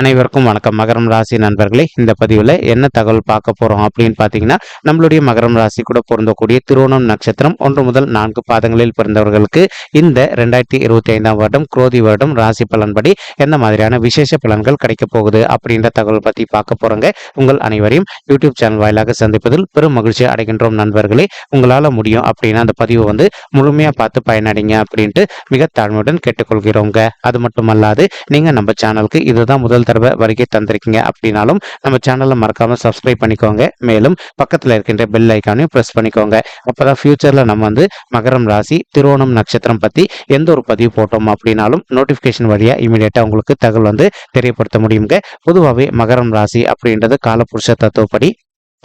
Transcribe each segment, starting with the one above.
அனைவருக்கும் வணக்கம். மகரம் ராசி நண்பர்களே இந்த பதிவில் என்ன தகவல் பார்க்க போகிறோம் அப்படின்னு பார்த்தீங்கன்னா நம்மளுடைய மகரம் ராசி கூட பொருந்தக்கூடிய திருவோணம் நட்சத்திரம் ஒன்று முதல் நான்கு பாதங்களில் பிறந்தவர்களுக்கு இந்த ரெண்டாயிரத்தி இருபத்தி ஐந்தாம் வருடம் குரோதி வருடம் ராசி பலன்படி எந்த மாதிரியான விசேஷ பலன்கள் கிடைக்க போகுது அப்படின்ற தகவல் பற்றி பார்க்க போகிறோங்க உங்கள் அனைவரையும் யூடியூப் சேனல் வாயிலாக சந்திப்பதில் பெரும் மகிழ்ச்சி அடைகின்றோம் நண்பர்களே. உங்களால் முடியும் அப்படின்னா அந்த பதிவு வந்து முழுமையாக பார்த்து பயனடைங்க அப்படின்ட்டு மிக தாழ்மையுடன் கேட்டுக்கொள்கிறோங்க. அது மட்டுமல்லாது நீங்கள் நம்ம சேனலுக்கு இதுதான் முதல் தடவை வருகை தந்திருக்கீங்க அப்படின்னாலும் நம்ம சேனலை மறக்காம சப்ஸ்கிரைப் பண்ணிக்கோங்க. மேலும் பக்கத்தில் இருக்கின்ற பெல் ஐக்கானையும் ப்ரெஸ் பண்ணிக்கோங்க. அப்போதான் ஃபியூச்சரில் நம்ம வந்து மகரம் ராசி திருவோணம் நட்சத்திரம் பற்றி எந்த ஒரு பதிவு போட்டோம் அப்படின்னாலும் நோட்டிஃபிகேஷன் வழியாக இமீடியட்டாக உங்களுக்கு தகவல் வந்து தெரியப்படுத்த முடியுங்க. பொதுவாகவே மகரம் ராசி அப்படின்றது காலப்புருஷ தத்துவப்படி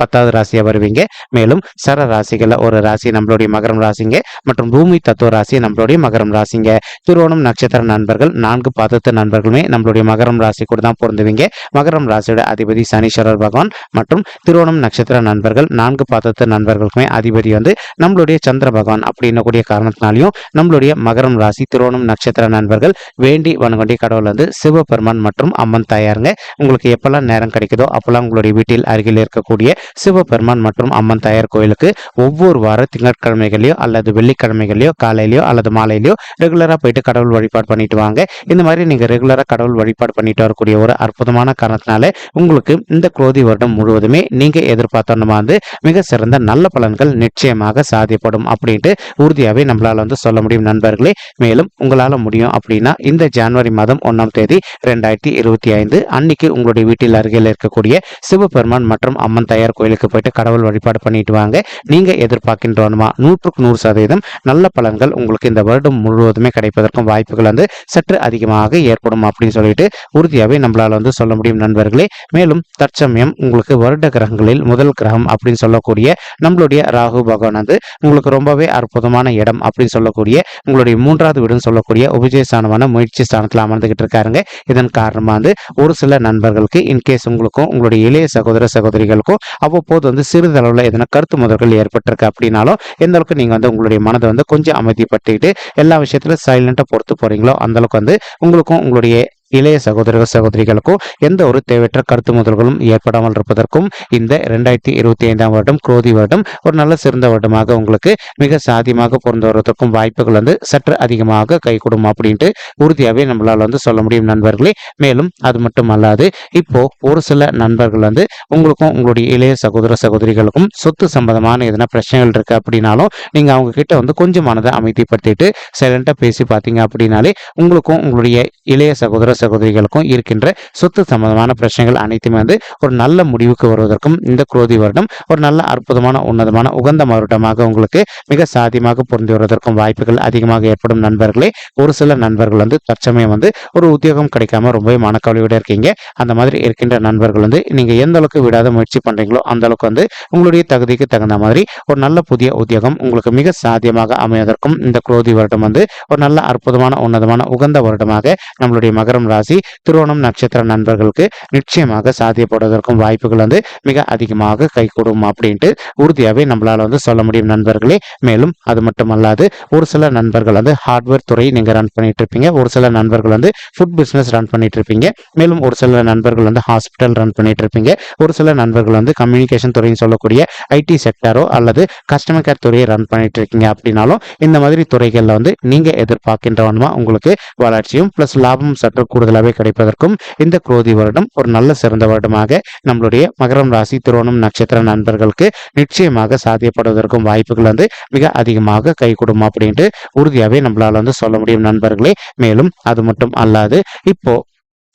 பத்தாவது ராசியா வருவீங்க. மேலும் சர ராசிகள்ல ஒரு ராசி நம்மளுடைய மகரம் ராசிங்க மற்றும் பூமி தத்துவ ராசி நம்மளுடைய மகரம் ராசிங்க. திருவோணம் நட்சத்திர நண்பர்கள் நான்கு பாதத்து நண்பர்களுமே நம்மளுடைய மகரம் ராசி கூட தான் பொருந்துவீங்க. மகரம் ராசியோட அதிபதி சனீஸ்வரர் பகவான் மற்றும் திருவோணம் நட்சத்திர நண்பர்கள் நான்கு பாதத்து நண்பர்களுக்குமே அதிபதி வந்து நம்மளுடைய சந்திர பகவான் அப்படின்னக்கூடிய காரணத்தினாலையும் நம்மளுடைய மகரம் ராசி திருவோணம் நட்சத்திர நண்பர்கள் வேண்டி வணங்கொண்டிய கடவுள் வந்து சிவபெருமான் மற்றும் அம்மன் தாயாருங்க. உங்களுக்கு எப்பெல்லாம் நேரம் கிடைக்குதோ அப்பெல்லாம் உங்களுடைய வீட்டில் அருகில் இருக்கக்கூடிய சிவபெருமான் மற்றும் அம்மன் தாயார் கோயிலுக்கு ஒவ்வொரு வார திங்கட்கிழமைகளையோ அல்லது வெள்ளிக்கிழமைகளையோ காலையிலையோ அல்லது மாலையிலையோ ரெகுலராக போயிட்டு கடவுள் வழிபாடு பண்ணிட்டு வாங்க. இந்த மாதிரி நீங்கள் ரெகுலராக கடவுள் வழிபாடு பண்ணிட்டு வரக்கூடிய ஒரு அற்புதமான காரணத்தினால உங்களுக்கு இந்த குரோதி வருடம் முழுவதுமே நீங்கள் எதிர்பார்த்தோன்னா வந்து மிக சிறந்த நல்ல பலன்கள் நிச்சயமாக சாத்தியப்படும் அப்படின்ட்டு உறுதியாகவே நம்மளால் வந்து சொல்ல முடியும் நண்பர்களே. மேலும் உங்களால் முடியும் அப்படின்னா இந்த ஜான்வரி மாதம் ஒன்னாம் தேதி ரெண்டாயிரத்தி இருபத்தி ஐந்து அன்னைக்கு உங்களுடைய வீட்டில் அருகில் இருக்கக்கூடிய சிவபெருமான் மற்றும் அம்மன் தயார் கோயிலுக்கு போயிட்டு கடவுள் வழிபாடு பண்ணிட்டு வாங்க. நீங்க எதிர்பார்க்கின்றோமா நூற்றுக்கு நூறு சதவீதம் நல்ல பலன்கள் உங்களுக்கு இந்த வருடம் முழுவதுமே கிடைப்பதற்கும் வாய்ப்புகள் வந்து சற்று அதிகமாக ஏற்படும் அப்படின்னு சொல்லிட்டு உறுதியாகவே நம்மளால வந்து சொல்ல முடியும் நண்பர்களே. மேலும் தற்சமயம் உங்களுக்கு வருட கிரகங்களில் முதல் கிரகம் அப்படின்னு சொல்லக்கூடிய நம்மளுடைய ராகு பகவான் வந்து உங்களுக்கு ரொம்பவே அற்புதமான இடம் அப்படின்னு சொல்லக்கூடிய உங்களுடைய மூன்றாவது வீடுன்னு சொல்லக்கூடிய உபஜயஸ்தானமான முயற்சி ஸ்தானத்தில் அமர்ந்துகிட்டு இருக்காருங்க. இதன் காரணமாக வந்து ஒரு சில நண்பர்களுக்கு இன்கேஸ் உங்களுக்கும் உங்களுடைய இளைய சகோதர சகோதரிகளுக்கும் அவ்வப்போது வந்து சிறிதளவில் எதனா கருத்து முதல்கள் ஏற்பட்டிருக்கு அப்படின்னாலும் எந்த அளவுக்கு நீங்கள் வந்து உங்களுடைய மனதை வந்து கொஞ்சம் அமைதிப்பட்டுக்கிட்டு எல்லா விஷயத்திலும் சைலண்ட்டாக பொறுத்து போகிறீங்களோ அந்தளவுக்கு வந்து உங்களுக்கும் உங்களுடைய இளைய சகோதர சகோதரிகளுக்கும் எந்த ஒரு தேவையற்ற கருத்து முதல்களும் ஏற்படாமல் இருப்பதற்கும் இந்த ரெண்டாயிரத்தி இருபத்தி ஐந்தாம் வருடம் குரோதி வருடம் ஒரு நல்ல சிறந்த வருடமாக உங்களுக்கு மிக சாதியமாக பொருந்து வருவதற்கும் வாய்ப்புகள் வந்து சற்று அதிகமாக கை அப்படின்ட்டு உறுதியாகவே நம்மளால் வந்து சொல்ல முடியும் நண்பர்களே. மேலும் அது மட்டும் அல்லாது இப்போ ஒரு சில நண்பர்கள் வந்து உங்களுக்கும் உங்களுடைய இளைய சகோதர சகோதரிகளுக்கும் சொத்து சம்பந்தமான எதனா பிரச்சனைகள் இருக்கு அப்படின்னாலும் நீங்க அவங்க கிட்ட வந்து கொஞ்சம் மனதை அமைதிப்படுத்திட்டு சைலண்டா பேசி பார்த்தீங்க அப்படின்னாலே உங்களுக்கும் உங்களுடைய இளைய சகோதர சகோதரிகளுக்கும் இருக்கின்ற சொத்து சம்பந்தமான பிரச்சனைகள் அனைத்துமே வந்து ஒரு நல்ல முடிவுக்கு வருவதற்கும் இந்த குரோதி வருடம் ஒரு நல்ல அற்புதமான உன்னதமான உகந்த வருடமாக உங்களுக்கு மிக சாதியமாக பொருந்தி வருவதற்கும் வாய்ப்புகள் அதிகமாக ஏற்படும் நண்பர்களே. ஒரு சில நண்பர்கள் வந்து தற்சமயம் வந்து ஒரு உத்தியோகம் கிடைக்காம ரொம்பவே மனக்கவலையோட இருக்கீங்க. அந்த மாதிரி இருக்கின்ற நண்பர்கள் வந்து நீங்க எந்த அளவுக்கு விடாத முயற்சி பண்றீங்களோ அந்த அளவுக்கு வந்து உங்களுடைய தகுதிக்கு தகுந்த மாதிரி ஒரு நல்ல புதிய உத்தியோகம் உங்களுக்கு மிக சாத்தியமாக அமைவதற்கும் இந்த குரோதி வருடம் வந்து ஒரு நல்ல அற்புதமான உன்னதமான உகந்த வருடமாக நம்மளுடைய மகரம் ராசி திருவோணம் நட்சத்திர நண்பர்களுக்கு நிச்சயமாக சாத்தியப்படுவதற்கும் வாய்ப்புகள் வந்து மிக அதிகமாக கைகூடும் அப்படின்ட்டு உறுதியாகவே நம்மளால் வந்து சொல்ல முடியும் நண்பர்களே. மேலும் அது மட்டுமல்லாது ஒரு சில நண்பர்கள் வந்து ஹார்ட்வேர் துறை நீங்கள் ரன் பண்ணிட்டு இருப்பீங்க. ஒரு சில நண்பர்கள் வந்து ஃபுட் பிஸ்னஸ் ரன் பண்ணிட்டு இருப்பீங்க. மேலும் ஒரு சில நண்பர்கள் வந்து ஹாஸ்பிட்டல் ரன் பண்ணிட்டு இருப்பீங்க. ஒரு சில நண்பர்கள் வந்து கம்யூனிகேஷன் துறைன்னு சொல்லக்கூடிய ஐடி செக்டரோ அல்லது கஸ்டமர் கேர் துறையை ரன் பண்ணிட்டு இருக்கீங்க அப்படின்னாலும் இந்த மாதிரி துறைகளில் வந்து நீங்கள் எதிர்பார்க்கின்றவனுமா உங்களுக்கு வளர்ச்சியும் பிளஸ் லாபமும் சற்று கூடுதலாகவே கிடைப்பதற்கும் இந்த குரோதி வருடம் ஒரு நல்ல சிறந்த வருடமாக நம்மளுடைய மகரம் ராசி திருவோணம் நட்சத்திர நண்பர்களுக்கு நிச்சயமாக சாத்தியப்படுவதற்கும் வாய்ப்புகள் வந்து மிக அதிகமாக கைகூடும் அப்படின்ட்டு உறுதியாகவே நம்மளால் வந்து சொல்ல முடியும் நண்பர்களே. மேலும் அது மட்டும் அல்லாது இப்போ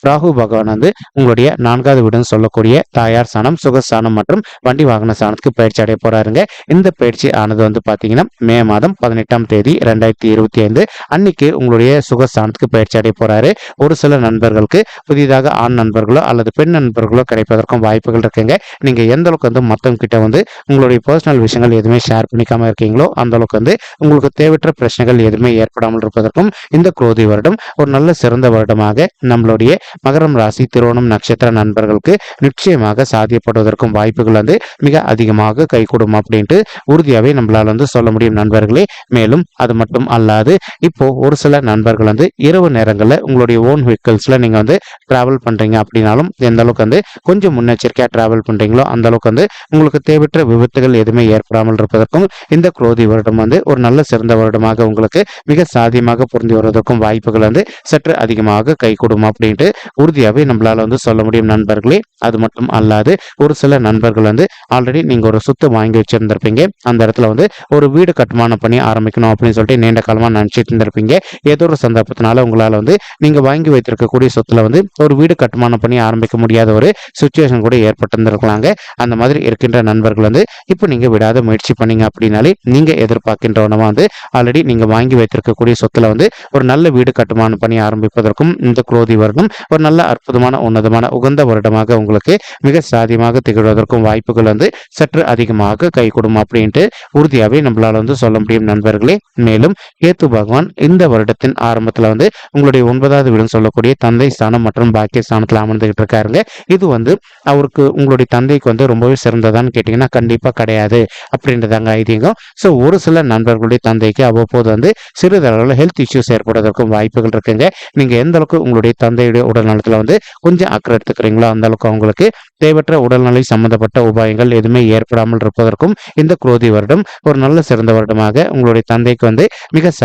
ராகு பகவான் வந்து உங்களுடைய நான்காவது வீடுன்னு சொல்லக்கூடிய தாயார் சாணம் சுகஸ்தானம் மற்றும் வண்டி வாகன சாணத்துக்கு பயிற்சி அடைய போறாருங்க. இந்த பயிற்சி ஆனது வந்து பாத்தீங்கன்னா மே மாதம் பதினெட்டாம் தேதி ரெண்டாயிரத்தி இருபத்தி ஐந்து அன்னைக்கு உங்களுடைய சுகஸ்தானத்துக்கு பயிற்சி அடைய போறாரு. ஒரு சில நண்பர்களுக்கு புதிதாக ஆண் நண்பர்களோ அல்லது பெண் நண்பர்களோ கிடைப்பதற்கும் வாய்ப்புகள் இருக்குங்க. நீங்க எந்த அளவுக்கு வந்து மத்தவங்க கிட்ட வந்து உங்களுடைய பர்சனல் விஷயங்கள் எதுவுமே ஷேர் பண்ணிக்காம இருக்கீங்களோ அந்த அளவுக்கு வந்து உங்களுக்கு தேவையற்ற பிரச்சனைகள் எதுவுமே ஏற்படாமல் இருப்பதற்கும் இந்த குரோதி வருடம் ஒரு நல்ல சிறந்த வருடமாக நம்மளுடைய மகரம் ராசி திருவோணம் நட்சத்திர நண்பர்களுக்கு நிச்சயமாக சாத்தியப்படுவதற்கும் வாய்ப்புகள் வந்து மிக அதிகமாக கைகூடும் அப்படின்ட்டு உறுதியாகவே நம்மளால் வந்து சொல்ல முடியும் நண்பர்களே. மேலும் அது மட்டும் அல்லாது இப்போ ஒரு சில நண்பர்கள் வந்து இரவு நேரங்களில் உங்களுடைய ஓன் வெஹிக்கிள்ஸில் நீங்கள் வந்து ட்ராவல் பண்ணுறீங்க அப்படின்னாலும் எந்த அளவுக்கு வந்து கொஞ்சம் முன்னெச்சரிக்கையாக ட்ராவல் பண்ணுறீங்களோ அந்த அளவுக்கு வந்து உங்களுக்கு தேவையற்ற விபத்துகள் எதுவுமே ஏற்படாமல் இருப்பதற்கும் இந்த குரோதி வருடம் வந்து ஒரு நல்ல சிறந்த வருடமாக உங்களுக்கு மிக சாதியமாக பொருந்தி வருவதற்கும் வாய்ப்புகள் வந்து சற்று அதிகமாக கைகூடும் அப்படின்ட்டு உறுதியாகவே நம்மளால வந்து சொல்ல முடியும் நண்பர்களே. அது மட்டும் அல்லாது ஒரு சில நண்பர்கள் வந்து ஆல்ரெடி நீங்கள் ஒரு சொத்து வாங்கி வச்சுருந்துருப்பீங்க. அந்த இடத்துல வந்து ஒரு வீடு கட்டுமானம் பண்ணி ஆரம்பிக்கணும் அப்படின்னு சொல்லிட்டு நீண்ட காலமாக நினச்சிட்டு இருந்திருப்பீங்க. ஏதோ ஒரு சந்தர்ப்பத்தினால உங்களால் வந்து நீங்கள் வாங்கி வைத்திருக்கக்கூடிய சொத்துல வந்து ஒரு வீடு கட்டுமானம் பண்ணி ஆரம்பிக்க முடியாத ஒரு சுச்சுவேஷன் கூட ஏற்பட்டிருந்திருக்கலாங்க. அந்த மாதிரி இருக்கின்ற நண்பர்கள் வந்து இப்போ நீங்கள் விடாத முயற்சி பண்ணீங்க அப்படின்னாலே நீங்கள் எதிர்பார்க்கின்றவனமா வந்து ஆல்ரெடி நீங்கள் வாங்கி வைத்திருக்கக்கூடிய சொத்துல வந்து ஒரு நல்ல வீடு கட்டுமானம் பண்ணி ஆரம்பிப்பதற்கும் இந்த குரோதி வருடம் ஒரு நல்ல அற்புதமான உன்னதமான உகந்த வருடமாக உங்களுக்கு மிக சாதியமாக திகழ்வதற்கும் வாய்ப்புகள் வந்து சற்று அதிகமாக கைகூடும் அப்படின்ட்டு உறுதியாகவே நம்மளால வந்து சொல்ல முடியும் நண்பர்களே. மேலும் கேத்து பகவான் இந்த வருடத்தின் ஆரம்பத்துல வந்து உங்களுடைய ஒன்பதாவது வீடுன்னு சொல்லக்கூடிய தந்தை ஸ்தானம் மற்றும் பாக்கிய ஸ்தானத்தில் அமர்ந்துகிட்டு இருக்காருங்க. இது வந்து அவருக்கு உங்களுடைய தந்தைக்கு வந்து ரொம்பவே சிறந்ததான்னு கேட்டீங்கன்னா கண்டிப்பா கிடையாது அப்படின்றதாங்க ஐதீகம். ஸோ ஒரு சில நண்பர்களுடைய தந்தைக்கு அவ்வப்போது வந்து சிறிதளவில் ஹெல்த் இஷ்யூஸ் ஏற்படுவதற்கும் வாய்ப்புகள் இருக்குங்க. நீங்க எந்த அளவுக்கு உங்களுடைய தந்தையுடைய உடல் வந்து கொஞ்சம் அக்கறை எடுத்துக்கிறீங்களோ? அந்த அளவுக்கு அவங்களுக்கு தேவையற்ற உடல்நிலை சம்பந்தப்பட்ட உபாயங்கள் எதுவுமே ஏற்படாமல் இருப்பதற்கும் இந்த குரோதி வருடம் ஒரு நல்ல சிறந்த வருடமாக உங்களுடைய தந்தைக்கு வந்து மிக ச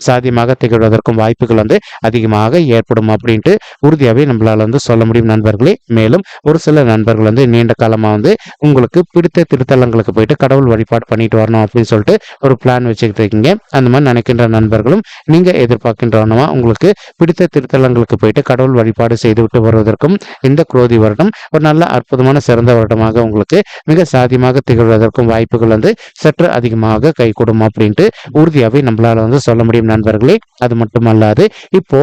சாத்தியமாக திகழ்வதற்கும் வாய்ப்புகள் வந்து அதிகமாக ஏற்படும் அப்படின்ட்டு உறுதியாகவே நம்மளால் வந்து சொல்ல முடியும் நண்பர்களே. மேலும் ஒரு சில நண்பர்கள் வந்து நீண்ட காலமாக வந்து உங்களுக்கு பிடித்த திருத்தலங்களுக்கு போயிட்டு கடவுள் வழிபாடு பண்ணிட்டு வரணும் அப்படின்னு சொல்லிட்டு ஒரு பிளான் வச்சுக்கிட்டு இருக்கீங்க. அந்த மாதிரி நினைக்கின்ற நண்பர்களும் நீங்கள் எதிர்பார்க்கின்றவனமா உங்களுக்கு பிடித்த திருத்தலங்களுக்கு போயிட்டு கடவுள் வழிபாடு செய்துவிட்டு வருவதற்கும் இந்த குரோதி வருடம் ஒரு நல்ல அற்புதமான சிறந்த வருடமாக உங்களுக்கு மிக சாதியமாக திகழ்வதற்கும் வாய்ப்புகள் வந்து சற்று அதிகமாக கைகூடும் அப்படின்ட்டு உறுதியாகவே நம்மளால் வந்து சொல்ல முடியும் நண்பர்களே அது மட்டுமல்லாது இப்போ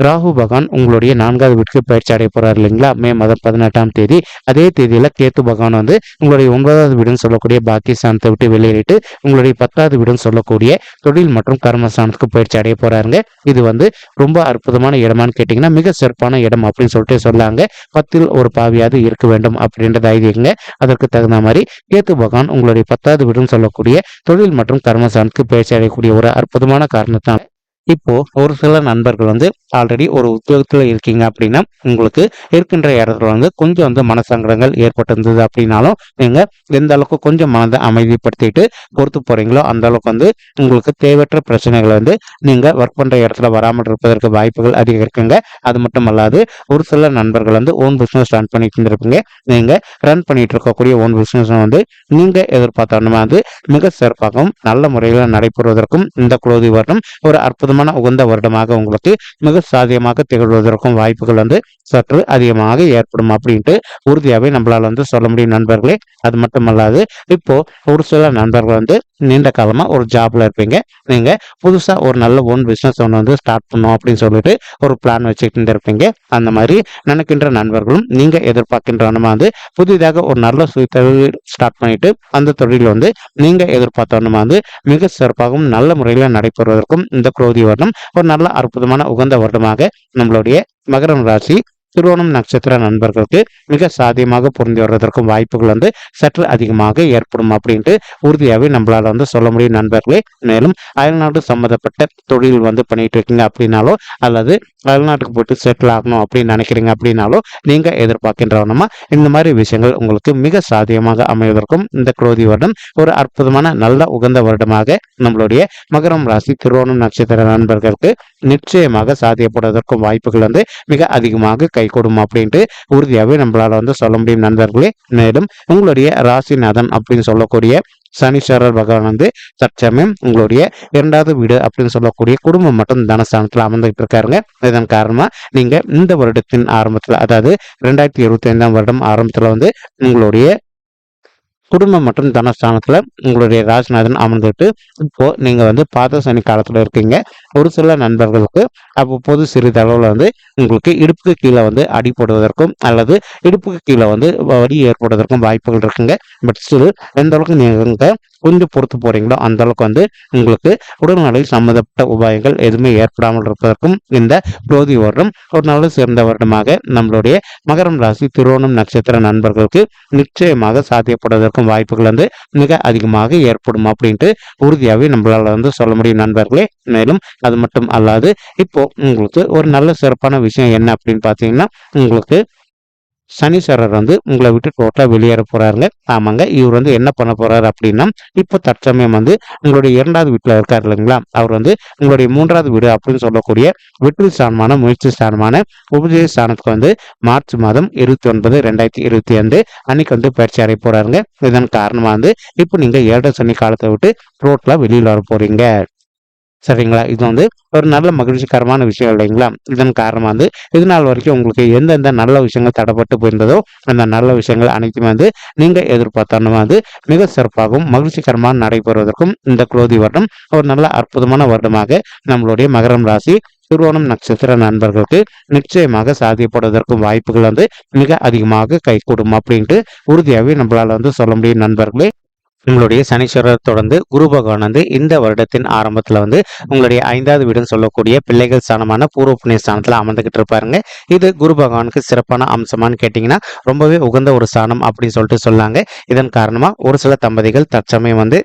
ராகு பகவான் உங்களுடைய நான்காவது வீட்டுக்கு பயிற்சி அடைய போறாரு இல்லைங்களா? மே மாதம் பதினெட்டாம் தேதி. அதே தேதியில கேத்து பகவான் வந்து உங்களுடைய ஒன்பதாவது வீடுன்னு சொல்லக்கூடிய பாக்கியஸ்தானத்தை விட்டு வெளியேறிட்டு உங்களுடைய பத்தாவது வீடுன்னு சொல்லக்கூடிய தொழில் மற்றும் கர்மஸ்தானத்துக்கு பயிற்சி அடைய போறாருங்க. இது வந்து ரொம்ப அற்புதமான இடமான்னு கேட்டீங்கன்னா மிக சிறப்பான இடம் அப்படின்னு சொல்லிட்டு சொல்லாங்க பத்தில் ஒரு பாவியாவது இருக்க வேண்டும் அப்படின்றது ஐதீகங்க. அதற்கு தகுந்த மாதிரி கேத்து பகவான் உங்களுடைய பத்தாவது வீடுன்னு சொல்லக்கூடிய தொழில் மற்றும் கர்மஸ்தானத்துக்கு பயிற்சி அடையக்கூடிய ஒரு அற்புதமான காரணத்தான் இப்போ ஒரு சில நண்பர்கள் வந்து ஆல்ரெடி ஒரு உத்தியோகத்தில் இருக்கீங்க அப்படின்னா உங்களுக்கு இருக்கின்ற இடத்துல வந்து கொஞ்சம் வந்து மனசங்கடங்கள் ஏற்பட்டிருந்தது அப்படின்னாலும் நீங்க எந்த அளவுக்கு கொஞ்சம் மனதை அமைதிப்படுத்திட்டு பொறுத்து போறீங்களோ அந்த அளவுக்கு வந்து உங்களுக்கு தேவையற்ற பிரச்சனைகளை வந்து நீங்க ஒர்க் பண்ற இடத்துல வராமல் இருப்பதற்கு வாய்ப்புகள் அதிகம் இருக்குங்க அது மட்டும் அல்லாது ஒரு சில நண்பர்கள் வந்து ஓன் பிசினஸ் ரன் பண்ணிட்டு இருந்திருப்பீங்க. நீங்க ரன் பண்ணிட்டு இருக்கக்கூடிய ஓன் பிசினஸ் வந்து நீங்க எதிர்பார்த்த வந்து மிக சிறப்பாகவும் நல்ல முறையில் நடைபெறுவதற்கும் இந்த குளோதி வருடம் ஒரு அற்புதம் அற்புதமான உகந்த வருடமாக உங்களுக்கு மிக சாதியமாக திகழ்வதற்கும் வாய்ப்புகள் வந்து சற்று அதிகமாக ஏற்படும் அப்படின்ட்டு உறுதியாகவே நம்மளால் வந்து சொல்ல முடியும் நண்பர்களே. அது மட்டும் அல்லாது இப்போ ஒரு சில நண்பர்கள் வந்து நீண்ட காலமாக ஒரு ஜாப்ல இருப்பீங்க. நீங்க புதுசாக ஒரு நல்ல ஓன் பிஸ்னஸ் ஒன்று வந்து ஸ்டார்ட் பண்ணும் அப்படின்னு சொல்லிட்டு ஒரு பிளான் வச்சுக்கிட்டு இருப்பீங்க அந்த மாதிரி நினைக்கின்ற நண்பர்களும் நீங்க எதிர்பார்க்கின்ற வந்து புதிதாக ஒரு நல்ல சுய தொழில் ஸ்டார்ட் பண்ணிட்டு அந்த தொழில் வந்து நீங்க எதிர்பார்த்தோன்னா வந்து மிக சிறப்பாகவும் நல்ல முறையில் நடைபெறுவதற்கும் இந்த குரோதி வருடம் ஒரு நல்ல அற்புதமான உகந்த வருடமாக நம்மளுடைய மகரம் ராசி திருவோணம் நட்சத்திர நண்பர்களுக்கு மிக சாதியமாக பொருந்தி வர்றதற்கும் வாய்ப்புகள் வந்து சற்று அதிகமாக ஏற்படும் அப்படின்ட்டு உறுதியாகவே நம்மளால வந்து சொல்ல முடியும் நண்பர்களே. மேலும் அயல்நாடு சம்மந்தப்பட்ட தொழில் வந்து பண்ணிட்டு இருக்கீங்க அப்படின்னாலோ அல்லது வெளிநாட்டுக்கு போயிட்டு செட்டில் ஆகணும் அப்படின்னு நினைக்கிறீங்க அப்படின்னாலும் நீங்கள் எதிர்பார்க்கின்றவனமா இந்த மாதிரி விஷயங்கள் உங்களுக்கு மிக சாத்தியமாக அமைவதற்கும் இந்த குரோதி வருடம் ஒரு அற்புதமான நல்ல உகந்த வருடமாக நம்மளுடைய மகரம் ராசி திருவோணம் நட்சத்திர நண்பர்களுக்கு நிச்சயமாக சாத்தியப்படுவதற்கும் வாய்ப்புகள் வந்து மிக அதிகமாக கை கைகூடும் அப்படின்ட்டு உறுதியாகவே நம்மளால் வந்து சொல்ல முடியும் நண்பர்களே. மேலும் உங்களுடைய ராசிநாதன் அப்படின்னு சொல்லக்கூடிய சனீஸ்வரர் பகவான் வந்து தற்சமயம் உங்களுடைய இரண்டாவது வீடு அப்படின்னு சொல்லக்கூடிய குடும்பம் மற்றும் தனஸ்தானத்தில் அமர்ந்துகிட்டு இருக்காருங்க. இதன் காரணமா நீங்க இந்த வருடத்தின் ஆரம்பத்தில் அதாவது ரெண்டாயிரத்தி இருபத்தி ஐந்தாம் வருடம் ஆரம்பத்தில் வந்து உங்களுடைய குடும்பம் மற்றும் தனஸ்தானத்தில் உங்களுடைய ராஜ்நாதன் அமர்ந்துட்டு இப்போ நீங்க வந்து பாத சனி காலத்தில் இருக்கீங்க. ஒரு சில நண்பர்களுக்கு அவ்வப்போது சிறிதளவில் வந்து உங்களுக்கு இடுப்புக்கு கீழே வந்து அடிப்படுவதற்கும் அல்லது இடுப்புக்கு கீழே வந்து வடி ஏற்படுவதற்கும் வாய்ப்புகள் இருக்குங்க. பட் ஸ்டில் எந்த அளவுக்கு நீங்க கொஞ்சம் பொறுத்து போறீங்களோ அந்த அளவுக்கு வந்து உங்களுக்கு உடல்நிலை சம்மந்தப்பட்ட உபாயங்கள் எதுவுமே ஏற்படாமல் இருப்பதற்கும் இந்த குரோதி வருடம் ஒரு நல்ல சிறந்த வருடமாக நம்மளுடைய மகரம் ராசி திருவோணம் நட்சத்திர நண்பர்களுக்கு நிச்சயமாக சாத்தியப்படுவதற்கும் வாய்ப்புகள் வந்து மிக அதிகமாக ஏற்படும் அப்படின்ட்டு உறுதியாகவே நம்மளால் வந்து சொல்ல முடியும் நண்பர்களே. மேலும் அது மட்டும் அல்லாது இப்போ உங்களுக்கு ஒரு நல்ல சிறப்பான விஷயம் என்ன அப்படின்னு பார்த்தீங்கன்னா உங்களுக்கு சனீஸ்வரர் வந்து உங்களை விட்டு டோட்டலாக வெளியேற போறாருங்க. ஆமாங்க. இவர் வந்து என்ன பண்ண போறாரு அப்படின்னா இப்போ தற்சமயம் வந்து உங்களுடைய இரண்டாவது வீட்டில் இருக்காரு இல்லைங்களா? அவர் வந்து உங்களுடைய மூன்றாவது வீடு அப்படின்னு சொல்லக்கூடிய வெற்றி ஸ்தானமான முயற்சி ஸ்தானமான உபஜய ஸ்தானத்துக்கு வந்து மார்ச் மாதம் இருபத்தி ஒன்பது ரெண்டாயிரத்தி இருபத்தி ஐந்து அன்னைக்கு வந்து பயிற்சி அடைய போறாருங்க. இதன் காரணமாக வந்து இப்போ நீங்கள் ஏழரை சனி காலத்தை விட்டு டோட்டலாக வெளியில் வர போறீங்க. சரிங்களா? இது வந்து ஒரு நல்ல மகிழ்ச்சிகரமான விஷயம் இல்லைங்களா? இதன் காரணமாக வந்து இது நாள் வரைக்கும் உங்களுக்கு எந்தெந்த நல்ல விஷயங்கள் தடைப்பட்டு போயிருந்ததோ அந்த நல்ல விஷயங்கள் அனைத்துமே வந்து நீங்கள் எதிர்பார்த்தாலும் வந்து மிக சிறப்பாகவும் மகிழ்ச்சிகரமாக நடைபெறுவதற்கும் இந்த குளோதி வருடம் ஒரு நல்ல அற்புதமான வருடமாக நம்மளுடைய மகரம் ராசி திருவோணம் நட்சத்திர நண்பர்களுக்கு நிச்சயமாக சாத்தியப்படுவதற்கும் வாய்ப்புகள் வந்து மிக அதிகமாக கைகூடும் அப்படின்ட்டு உறுதியாகவே நம்மளால் வந்து சொல்ல முடியும் நண்பர்களே. உங்களுடைய சனீஸ்வரர் தொடர்ந்து குரு பகவான் வந்து இந்த வருடத்தின் ஆரம்பத்தில் வந்து உங்களுடைய ஐந்தாவது வீடுன்னு சொல்லக்கூடிய பிள்ளைகள் ஸ்தானமான பூர்வ புண்ணிய ஸ்தானத்தில் அமர்ந்துகிட்டு இருப்பாருங்க. இது குரு பகவானுக்கு சிறப்பான அம்சமானு கேட்டிங்கன்னா ரொம்பவே உகந்த ஒரு ஸ்தானம் அப்படின்னு சொல்லிட்டு சொல்லாங்க இதன் காரணமாக ஒரு சில தம்பதிகள் தற்சமயம் வந்து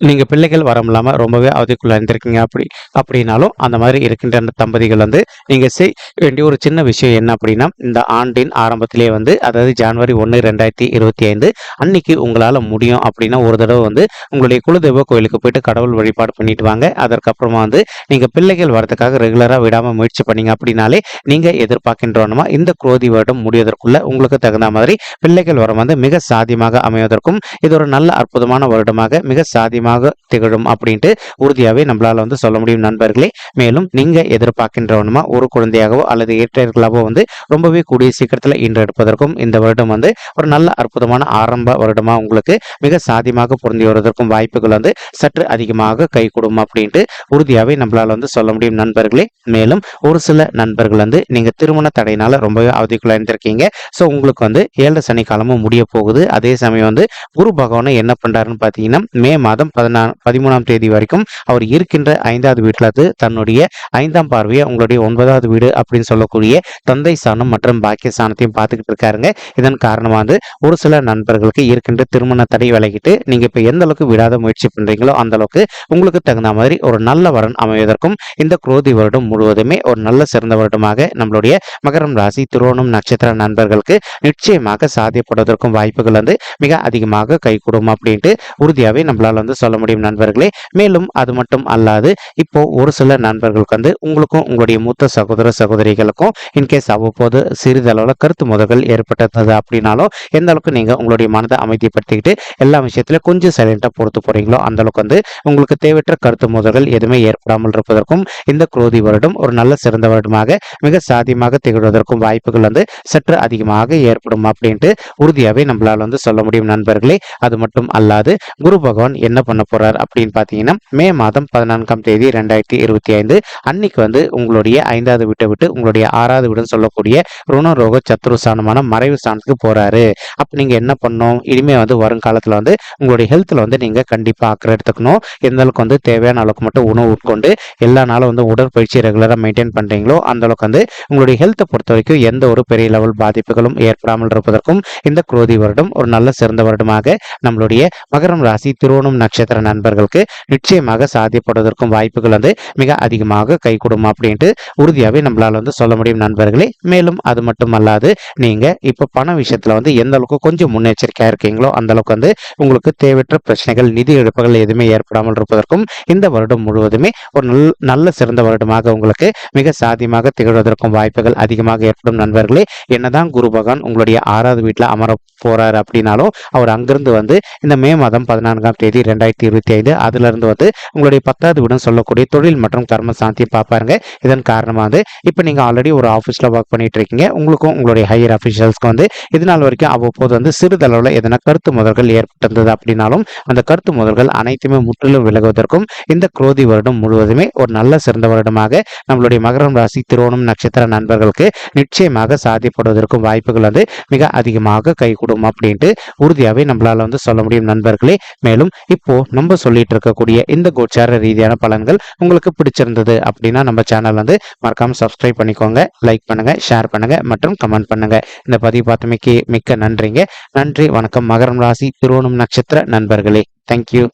நீங்கள் பிள்ளைகள் வரம் இல்லாமல் ரொம்பவே அவதிக்குள்ள இருந்திருக்கீங்க அப்படி அப்படின்னாலும் அந்த மாதிரி இருக்கின்ற தம்பதிகள் வந்து நீங்கள் செய்ய வேண்டிய ஒரு சின்ன விஷயம் என்ன அப்படின்னா இந்த ஆண்டின் ஆரம்பத்திலே வந்து அதாவது ஜனவரி ஒன்று ரெண்டாயிரத்தி இருபத்தி ஐந்து அன்னைக்கு உங்களால் முடியும் அப்படின்னா ஒரு தடவை வந்து உங்களுடைய குலதெய்வ கோயிலுக்கு போயிட்டு கடவுள் வழிபாடு பண்ணிட்டு வாங்க. அதற்கப்புறமா வந்து நீங்க பிள்ளைகள் வரதுக்காக ரெகுலரா விடாம முயற்சி பண்ணீங்க அப்படின்னாலே நீங்க எதிர்பார்க்கின்றோமா இந்த குரோதி வருடம் முடிவதற்குள்ள உங்களுக்கு தகுந்த மாதிரி பிள்ளைகள் வரம் வந்து மிக சாதியமாக அமைவதற்கும் இது ஒரு நல்ல அற்புதமான வருடமாக மிக சாதியமாக திகழும் அப்படின்ட்டு உறுதியாகவே நம்மளால வந்து சொல்ல முடியும் நண்பர்களே. மேலும் நீங்க எதிர்பார்க்கின்றவனுமா ஒரு குழந்தையாகவோ அல்லது ஏற்றையர்களாகவோ வந்து ரொம்பவே கூடிய சீக்கிரத்தில் இன்று எடுப்பதற்கும் இந்த வருடம் வந்து ஒரு நல்ல அற்புதமான ஆரம்ப வருடமாக உங்களுக்கு மிக சாதியமாக பொருந்தி வருவதற்கும் வாய்ப்புகள் வந்து சற்று அதிகமாக கை கொடுக்கும் அப்படின்ட்டு உறுதியாகவே நம்மளால் வந்து சொல்ல முடியும் நண்பர்களே. மேலும் ஒரு சில நண்பர்கள் வந்து நீங்க திருமண தடையினால ரொம்பவே அவதிக்குள்ள இருந்திருக்கீங்க ஸோ உங்களுக்கு வந்து ஏழு சனிக்காலமும் முடிய போகுது. அதே சமயம் வந்து குரு பகவானை என்ன பண்றாருன்னு பார்த்தீங்கன்னா மே மாதம் பதினா பதிமூணாம் தேதி வரைக்கும் அவர் இருக்கின்ற ஐந்தாவது வீட்டில் அது தன்னுடைய ஐந்தாம் பார்வையை உங்களுடைய ஒன்பதாவது வீடு அப்படின்னு சொல்லக்கூடிய தந்தை ஸ்தானம் மற்றும் பாக்கிய ஸ்தானத்தையும் பார்த்துக்கிட்டு இருக்காருங்க. இதன் காரணமாக வந்து ஒரு சில நண்பர்களுக்கு இருக்கின்ற திருமண தடை விலகிட்டு நீங்க இப்போ எந்த அளவுக்கு விடாத முயற்சி பண்றீங்களோ அந்த அளவுக்கு உங்களுக்கு தகுந்த மாதிரி ஒரு நல்ல வரன் அமைவதற்கும் இந்த குரோதி வருடம் முழுவதுமே ஒரு நல்ல சிறந்த வருடமாக நம்மளுடைய மகரம் ராசி திருவோணம் நட்சத்திர நண்பர்களுக்கு நிச்சயமாக சாத்தியப்படுவதற்கும் வாய்ப்புகள் வந்து மிக அதிகமாக கைகூடும் அப்படின்ட்டு உறுதியாகவே நம்மளால வந்து சொல்ல முடியும் நண்பர்களே. மேலும் அது மட்டும் அல்லாது இப்போ ஒரு சில நண்பர்களுக்கு வந்து உங்களுக்கும் உங்களுடைய மூத்த சகோதர சகோதரிகளுக்கும் இன்கேஸ் அவ்வப்போது சிறிதளவில் கருத்து முதல்கள் ஏற்பட்டது அப்படின்னாலும் எந்த அளவுக்கு நீங்க உங்களுடைய மனதை அமைதிப்படுத்திக்கிட்டு எல்லா விஷயத்திலும் கொஞ்சம் சைலண்டாக பொறுத்து போறீங்களோ அந்த அளவுக்கு வந்து உங்களுக்கு தேவையற்ற கருத்து முதல்கள் எதுவுமே ஏற்படாமல் இருப்பதற்கும் இந்த குரோதி வருடம் ஒரு நல்ல சிறந்த வருடமாக மிக சாதியமாக திகழ்வதற்கும் வாய்ப்புகள் வந்து சற்று அதிகமாக ஏற்படும் அப்படின்ட்டு உறுதியாகவே நம்மளால வந்து சொல்ல முடியும் நண்பர்களே. அது மட்டும் அல்லாது குரு பகவான் என்ன பண்ண போறார் அப்படின்னு பார்த்தீங்கன்னா மே மாதம் பதினான்காம் தேதி ரெண்டாயிரத்தி இருபத்தி ஐந்து அன்னைக்கு வந்து உங்களுடைய ஐந்தாவது வீட்டை விட்டு உங்களுடைய ஆறாவது வீடுன்னு சொல்லக்கூடிய ருணரோக சத்ரு ஸ்தானமான மறைவு ஸ்தானத்துக்கு போறாரு. அப்ப நீங்க என்ன பண்ணும் இனிமே வந்து வருங்காலத்துல வந்து உங்களுடைய உங்களுடைய ஹெல்த்தில் வந்து நீங்கள் கண்டிப்பாக அக்கறை எடுத்துக்கணும். எந்த அளவுக்கு வந்து தேவையான அளவுக்கு மட்டும் உணவு உட்கொண்டு எல்லா நாளும் வந்து உடற்பயிற்சி ரெகுலராக மெயின்டைன் பண்ணுறீங்களோ அந்த அளவுக்கு வந்து உங்களுடைய ஹெல்த்தை பொறுத்த வரைக்கும் எந்த ஒரு பெரிய லெவல் பாதிப்புகளும் ஏற்படாமல் இருப்பதற்கும் இந்த குரோதி வருடம் ஒரு நல்ல சிறந்த வருடமாக நம்மளுடைய மகரம் ராசி திருவோணம் நட்சத்திர நண்பர்களுக்கு நிச்சயமாக சாத்தியப்படுவதற்கும் வாய்ப்புகள் வந்து மிக அதிகமாக கைகூடும் அப்படின்ட்டு உறுதியாகவே நம்மளால் வந்து சொல்ல முடியும் நண்பர்களே. மேலும் அது மட்டும் அல்லாது நீங்கள் இப்போ பண விஷயத்தில் வந்து எந்த அளவுக்கு கொஞ்சம் முன்னெச்சரிக்கையாக இருக்கீங்களோ அந்த அளவுக்கு வந்து உங்களுக்கு தேவையற்ற பிரச்சனைகள் நிதி இழப்புகள் எதுவுமே ஏற்படாமல் இருப்பதற்கும் இந்த வருடம் முழுவதுமே ஒரு நல் நல்ல சிறந்த வருடமாக உங்களுக்கு மிக சாதியமாக திகழ்வதற்கும் வாய்ப்புகள் அதிகமாக ஏற்படும் நண்பர்களே. என்னதான் குரு பகவான் உங்களுடைய ஆறாவது வீட்டில் அமர போறாரு அப்படின்னாலும் அவர் அங்கிருந்து வந்து இந்த மே மாதம் பதினான்காம் தேதி ரெண்டாயிரத்தி இருபத்தி ஐந்து அதுல இருந்து வந்து உங்களுடைய பத்தாவது வீடும் சொல்லக்கூடிய தொழில் மற்றும் கர்ம சாந்தியை பார்ப்பாருங்க. இதன் காரணமாக வந்து இப்போ நீங்க ஆல்ரெடி ஒரு ஆஃபீஸில் ஒர்க் பண்ணிட்டு இருக்கீங்க. உங்களுக்கும் உங்களுடைய ஹையர் அஃபீஷியல்ஸ்க்கு வந்து இது நாள் வரைக்கும் அவ்வப்போது வந்து சிறிதளவில் எதனா கருத்து முதல்கள் ஏற்பட்டிருந்தது அப்படி அப்படின்னாலும் அந்த கருத்து முதல்கள் அனைத்துமே முற்றிலும் விலகுவதற்கும் இந்த குரோதி வருடம் முழுவதுமே ஒரு நல்ல சிறந்த வருடமாக நம்மளுடைய மகரம் ராசி திருவோணம் நட்சத்திர நண்பர்களுக்கு நிச்சயமாக சாதிப்படுவதற்கும் வாய்ப்புகள் வந்து மிக அதிகமாக கைகூடும் அப்படின்ட்டு உறுதியாகவே நம்மளால வந்து சொல்ல முடியும் நண்பர்களே. மேலும் இப்போ நம்ம சொல்லிட்டு இருக்கக்கூடிய இந்த கோச்சார ரீதியான பலன்கள் உங்களுக்கு பிடிச்சிருந்தது அப்படின்னா நம்ம சேனல் வந்து மறக்காம சப்ஸ்கிரைப் பண்ணிக்கோங்க லைக் பண்ணுங்க ஷேர் பண்ணுங்க மற்றும் கமெண்ட் பண்ணுங்க. இந்த பதிவு பார்த்தமைக்கு மிக்க நன்றிங்க. நன்றி வணக்கம். மகரம் ராசி திருவோணம் நட்சத்திர நண்பர்களே. தேங்க்யூ